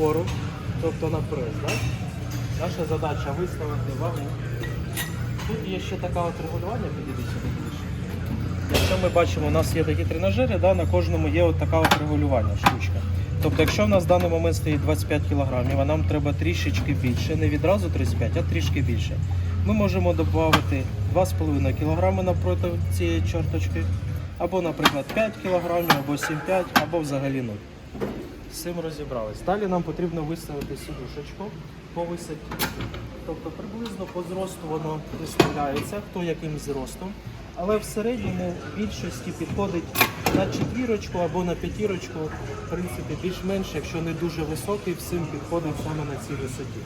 опору, тобто на прес. Да? Наша задача виставити вагу. Тут є ще така от регулювання, підійдіть сюди. Якщо ми бачимо, у нас є такі тренажери, да, на кожному є от така от регулювання штучка. Тобто, якщо в нас в даний момент стоїть 25 кг, а нам треба трішечки більше, не відразу 35, а трішки більше. Ми можемо додати 2,5 кг напроти цієї чорточки, або, наприклад, 5 кг, або 7,5, або взагалі 0. З цим розібрались. Далі нам потрібно виставити сідушечку по висоті. Тобто приблизно по зросту воно виставляється, хто яким зростом. Але в середньому більшості підходить на четвірочку або на п'ятірочку, в принципі, більш-менш, якщо не дуже високий, всім підходить саме на цій висоті.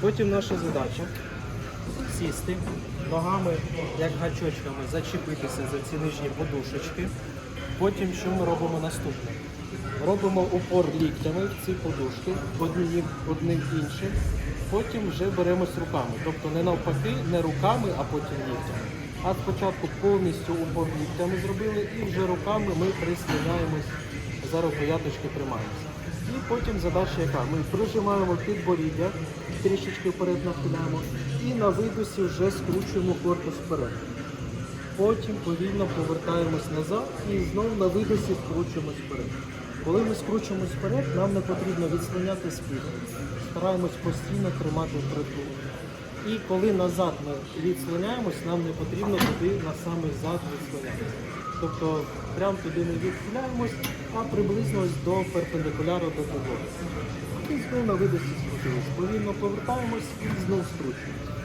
Потім наша задача сісти ногами, як гачочками, зачепитися за ці нижні подушечки. Потім що ми робимо наступне? Робимо упор ліктями в ці подушки, одні одним іншим. Потім вже беремось руками. Тобто не навпаки, не руками, а потім ліктями. А спочатку повністю упор ліктями зробили і вже руками ми прислоняємось за рукояточки тримаємося. І потім задача яка? Ми прижимаємо підборіддя, трішечки вперед нахиляємо і на видусі вже скручуємо корпус вперед. Потім повільно повертаємось назад і знову на видосі скручуємось вперед. Коли ми скручуємось вперед, нам не потрібно відслоняти спину. Стараємось постійно тримати впритул. І коли назад ми відслоняємось, нам не потрібно туди на самий зад відслонятися. Тобто прямо туди не відхиляємось, а приблизно до перпендикуляру до підлоги. І знову на видосі скрутились. Повільно повертаємось і знову скручуємось.